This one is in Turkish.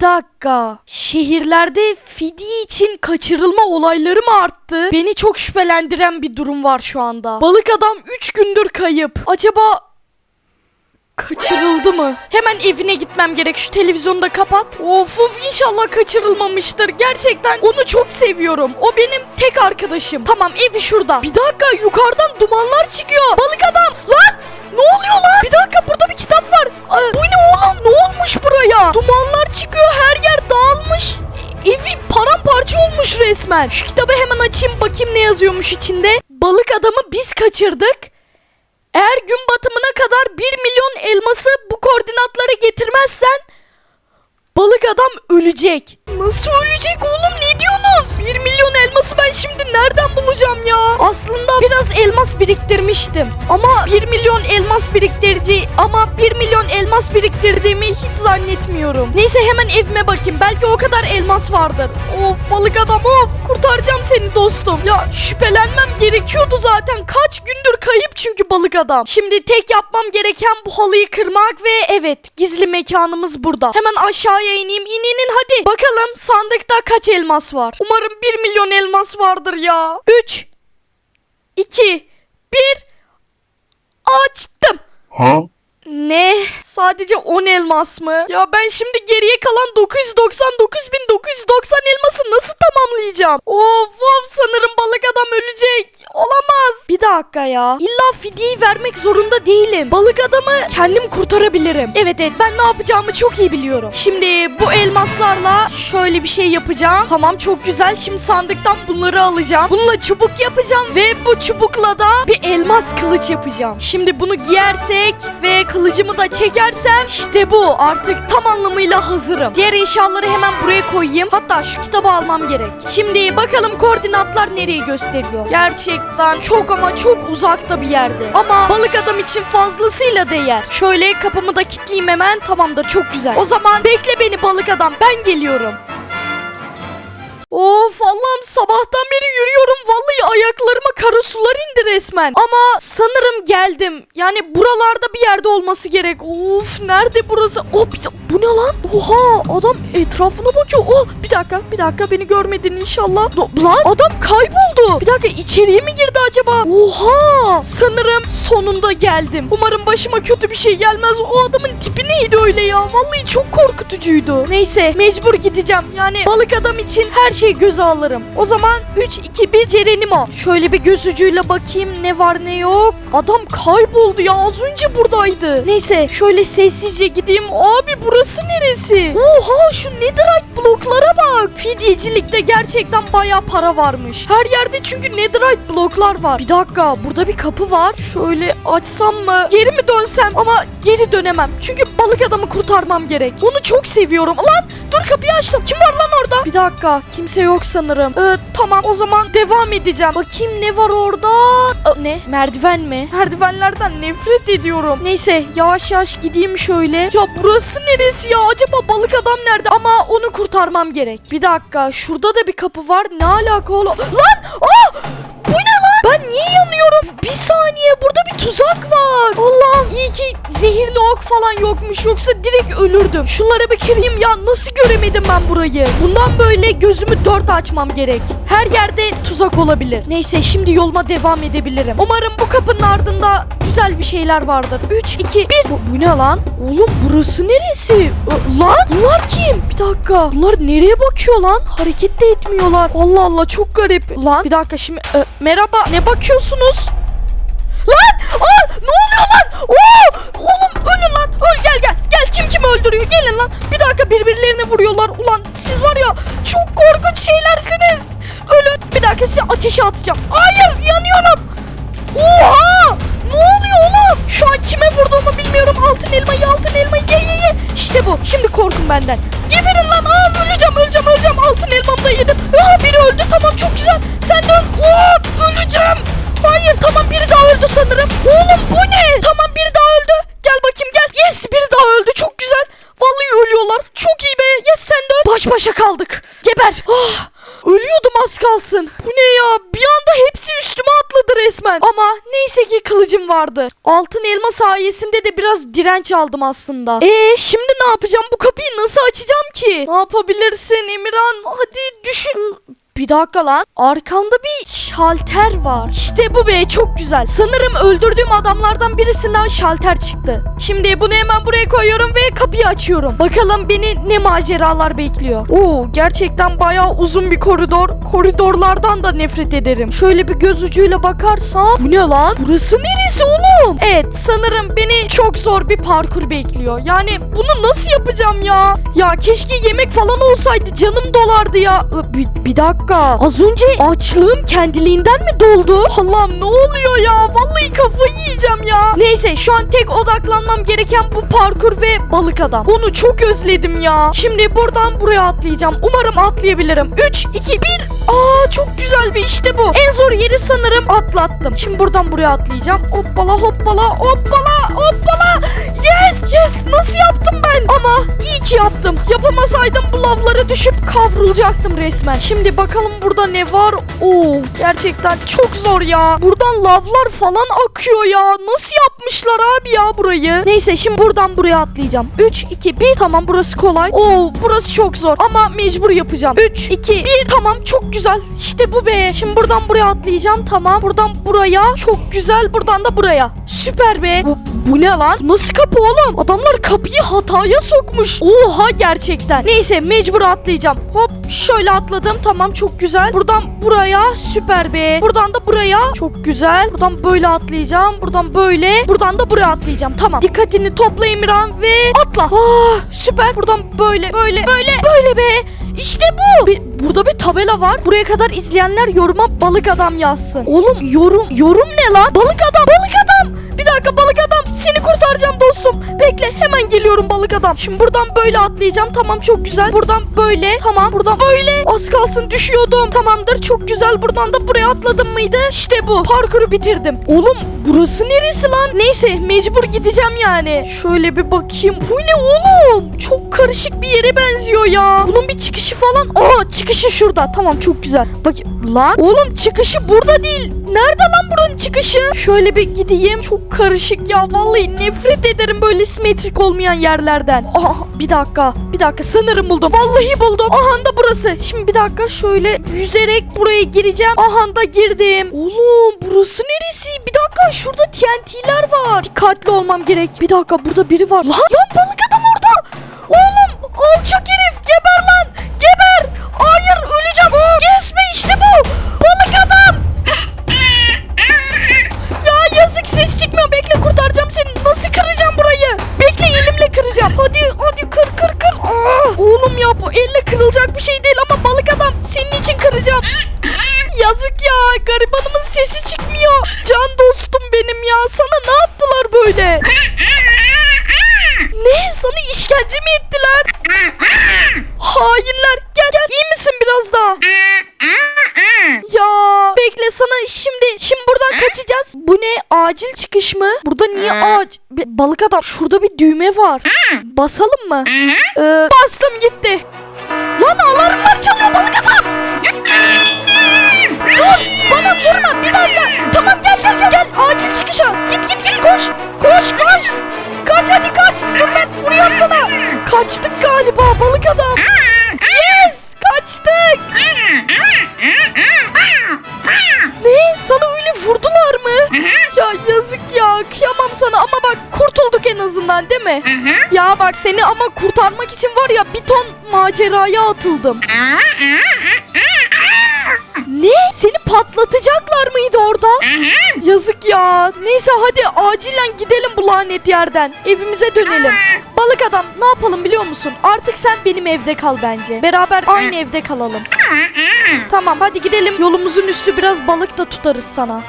Bir dakika. Şehirlerde fidye için kaçırılma olayları mı arttı? Beni çok şüphelendiren bir durum var şu anda. Balık adam 3 gündür kayıp. Acaba Kaçırıldı mı? Hemen evine gitmem gerek. Şu televizyonu da kapat. Of of inşallah kaçırılmamıştır. Gerçekten onu çok seviyorum. O benim tek arkadaşım. Tamam evi şurada. Bir dakika yukarıdan dumanlar çıkıyor. Balık adam. Lan ne oluyor lan? Bir dakika resmen. Şu kitabı hemen açayım bakayım ne yazıyormuş içinde. Balık adamı biz kaçırdık. Eğer gün batımına kadar 1 milyon elması bu koordinatlara getirmezsen balık adam ölecek. Nasıl ölecek oğlum ne diyorsunuz? 1 milyon elması ben şimdi nereden bulacağım ya? Aslında biraz elmas biriktirmiştim. Ama 1 milyon elmas biriktirici ama 1 milyon elmas biriktirdiğimi hiç zannetmiyorum. Neyse hemen evime bakayım. Belki o kadar elmas vardır. Of balık adam of kurtaracağım seni dostum. Ya şüphelenmem gerekiyordu zaten. Kaç gündür kayıp çünkü balık adam. Şimdi tek yapmam gereken bu halıyı kırmak ve evet gizli mekanımız burada. Hemen aşağıya ineyim. İn inin hadi. Bakalım sandıkta kaç elmas var. Umarım 1 milyon elmas vardır ya. 3 2 1 Açtım. Huh? Ne? Sadece 10 elmas mı? Ya ben şimdi geriye kalan 999.990 elması nasıl tamamlayacağım? Of of sanırım balık adam ölecek. Olamaz. Bir dakika ya. İlla fidyeyi vermek zorunda değilim. Balık adamı kendim kurtarabilirim. Evet evet ben ne yapacağımı çok iyi biliyorum. Şimdi bu elmaslarla şöyle bir şey yapacağım. Tamam çok güzel. Şimdi sandıktan bunları alacağım. Bununla çubuk yapacağım ve bu çubukla da bir elmas kılıç yapacağım. Şimdi bunu giyersek ve kılıcımı da çekersem işte bu artık tam anlamıyla hazırım. Diğer eşyaları hemen buraya koyayım. Hatta şu kitabı almam gerek. Şimdi bakalım koordinatlar nereyi gösteriyor. Gerçekten çok ama çok uzakta bir yerde. Ama balık adam için fazlasıyla değer. Şöyle kapımı da kilitleyeyim hemen. Tamamdır çok güzel. O zaman bekle beni balık adam ben geliyorum. Of Allah'ım sabahtan beri yürüyorum. Vallahi ayaklarıma kara sular indi resmen. Ama sanırım geldim. Yani buralarda bir yerde olması gerek. Of nerede burası? Oh bir bu ne lan? Oha adam etrafına bakıyor. Oh bir dakika bir dakika beni görmedin inşallah. Do- lan adam kayboldu. Bir dakika içeriye mi girdi acaba? Oha sanırım sonunda geldim. Umarım başıma kötü bir şey gelmez. O adamın tipi neydi öyle ya? Vallahi çok korkutucuydu. Neyse mecbur gideceğim. Yani balık adam için her şeyi göze alırım. O zaman 3 2 1 Cerenimo. Şöyle bir göz ucuyla bakayım ne var ne yok. Adam kayboldu ya az önce buradaydı. Neyse şöyle sessizce gideyim. Abi burası neresi? Oha şu netherite bloklara bak. Fidyecilikte gerçekten baya para varmış. Her yerde çünkü netherite bloklar var. Bir dakika burada bir kapı var. Şöyle açsam mı? Geri mi dönsem? Ama geri dönemem. Çünkü balık adamı kurtarmam gerek. Onu çok seviyorum. Lan dur kapıyı açtım. Kim var lan orada? Bir dakika kimse yok sanırım. Ee, tamam o zaman devam edeceğim. Bakayım ne var orada? Aa, ne? Merdiven mi? Merdivenlerden nefret ediyorum. Neyse yavaş yavaş gideyim şöyle. Ya burası neresi ya? Acaba balık adam nerede? Ama onu kurtarmam gerek. Bir dakika şurada da bir kapı var. Ne alaka oğlum? Lan! Aa! Bu ne? Ben niye yanıyorum? Bir saniye burada bir tuzak var. Allah'ım iyi ki zehirli ok falan yokmuş. Yoksa direkt ölürdüm. Şunlara bir kırayım ya. Nasıl göremedim ben burayı? Bundan böyle gözümü dört açmam gerek. Her yerde tuzak olabilir. Neyse şimdi yoluma devam edebilirim. Umarım bu kapının ardında güzel bir şeyler vardır. 3, 2, 1. Bu, ne lan? Oğlum burası neresi? Lan bunlar kim? Bir dakika. Bunlar nereye bakıyor lan? Hareket de etmiyorlar. Allah Allah çok garip. Lan bir dakika şimdi. Merhaba ne bakıyorsunuz? Lan! Aa, ne oluyor lan? Oo! Oğlum ölün lan. Öl gel gel. Gel kim kimi öldürüyor? Gelin lan. Bir dakika birbirlerine vuruyorlar. Ulan siz var ya çok korkunç şeylersiniz. Ölün. Bir dakika size ateşe atacağım. Hayır yanıyorum. Oha! Ne oluyor oğlum? Şu an kime vurduğumu bilmiyorum. Altın elmayı altın elmayı ye ye ye. İşte bu. Şimdi korkun benden. Geberin lan. Aa, öleceğim öleceğim öleceğim. Altın elmamı da yedim. Aa, biri öldü. Tamam çok güzel. Sen de öl. Oo, öleceğim. Hayır tamam biri daha öldü sanırım. Oğlum bu ne? Tamam biri daha öldü. Gel bakayım gel. Yes biri daha öldü. Çok güzel. Vallahi ölüyorlar. Çok iyi be. Yes sen de öl. Baş başa kaldık. Geber. Ah, ölüyordum az kalsın. Bu ne ya? Bir anda hepsi üstüme atladı resmen. Ama neyse ki kılıcım vardı. Altın elma sayesinde de biraz direnç aldım aslında. Ee şimdi ne yapacağım? Bu kapıyı nasıl açacağım ki? Ne yapabilirsin Emirhan? Hadi düşün. Bir dakika lan. Arkamda bir şalter var. İşte bu be çok güzel. Sanırım öldürdüğüm adamlardan birisinden şalter çıktı. Şimdi bunu hemen buraya koyuyorum ve kapıyı açıyorum. Bakalım beni ne maceralar bekliyor. Oo gerçekten bayağı uzun bir koridor. Koridorlardan da nefret ederim. Şöyle bir göz ucuyla bakarsam. Bu ne lan? Burası neresi oğlum? Evet sanırım beni çok zor bir parkur bekliyor. Yani bunu nasıl yapacağım ya? Ya keşke yemek falan olsaydı canım dolardı ya. Bir, bir dakika. Az önce açlığım kendiliğinden mi doldu? Allah'ım ne oluyor ya? Vallahi kafayı yiyeceğim ya. Neyse şu an tek odaklanmam gereken bu parkur ve balık adam. Onu çok özledim ya. Şimdi buradan buraya atlayacağım. Umarım atlayabilirim. 3, 2, 1. Aa çok güzel bir işte bu. En zor yeri sanırım atlattım. Şimdi buradan buraya atlayacağım. Hoppala hoppala hoppala hoppala. Yes yes nasıl yaptım ben? Ama iyi ki yaptım. Yapamasaydım bu lavlara düşüp kavrulacaktım resmen. Şimdi bakalım burada ne var? Oo gerçekten çok zor ya. Buradan lavlar falan akıyor ya. Nasıl yapmışlar abi ya burayı? Neyse şimdi buradan buraya atlayacağım. 3 2 1 tamam burası kolay. Oo burası çok zor ama mecbur yapacağım. 3 2 1 tamam çok güzel. İşte bu be. Şimdi buradan buraya atlayacağım. Tamam. Buradan buraya. Çok güzel. Buradan da buraya. Süper be. Bu ne lan? Nasıl kapı oğlum? Adamlar kapıyı hataya sokmuş. Oha gerçekten. Neyse mecbur atlayacağım. Hop şöyle atladım. Tamam çok güzel. Buradan buraya. Süper be. Buradan da buraya. Çok güzel. Buradan böyle atlayacağım. Buradan böyle. Buradan da buraya atlayacağım. Tamam. Dikkatini topla Emirhan ve atla. Ah, süper. Buradan böyle böyle böyle böyle be. İşte bu. Bir- burada bir tabela var. Buraya kadar izleyenler yoruma balık adam yazsın. Oğlum yorum yorum ne lan? Balık adam. Balık adam. Bir dakika balık adam. Seni kurtaracağım dostum. Bekle hemen geliyorum balık adam. Şimdi buradan böyle atlayacağım. Tamam çok güzel. Buradan böyle. Tamam buradan böyle. Az kalsın düşüyordum. Tamamdır çok güzel. Buradan da buraya atladım mıydı? İşte bu. Parkuru bitirdim. Oğlum burası neresi lan? Neyse mecbur gideceğim yani. Şöyle bir bakayım. Bu ne oğlum? Çok karışık bir yere benziyor ya. Bunun bir çıkışı falan. Aa çıkışı şurada. Tamam çok güzel. Bak lan. Oğlum çıkışı burada değil. Nerede lan buranın çıkışı? Şöyle bir gideyim. Çok karışık ya. Vallahi nefret ederim böyle simetrik olmayan yerlerden. Aha bir dakika. Bir dakika sanırım buldum. Vallahi buldum. Aha da burası. Şimdi bir dakika şöyle yüzerek buraya gireceğim. Aha da girdim. Oğlum burası neresi? Bir dakika şurada TNT'ler var. Dikkatli olmam gerek. Bir dakika burada biri var. Lan lan balık adam orada. Oğlum alçak herif geber lan. Geber. Hayır öleceğim. Yes be işte bu. Balık adam. Ya yazık ses çıkmıyor. Bekle kurtaracağım seni. Nasıl kıracağım burayı? Bekle elimle kıracağım. Hadi hadi kır kır kır. Ah, oğlum ya bu elle Yazık ya garibanımın sesi çıkmıyor. Can dostum benim ya. Sana ne yaptılar böyle? Ne? Sana işkence mi ettiler? Hainler. Gel gel. İyi misin biraz daha? Ya bekle sana şimdi şimdi buradan kaçacağız. Bu ne? Acil çıkış mı? Burada niye ağaç? Bir- Balık adam şurada bir düğme var. Basalım mı? Ee, bastım gitti. Lan alarmlar çalıyor balık adam. Yazık ya. Kıyamam sana ama bak kurtulduk en azından değil mi? Ya bak seni ama kurtarmak için var ya bir ton maceraya atıldım. Ne? Seni patlatacaklar mıydı orada? Yazık ya. Neyse hadi acilen gidelim bu lanet yerden. Evimize dönelim. Balık adam ne yapalım biliyor musun? Artık sen benim evde kal bence. Beraber aynı evde kalalım. Tamam hadi gidelim. Yolumuzun üstü biraz balık da tutarız sana.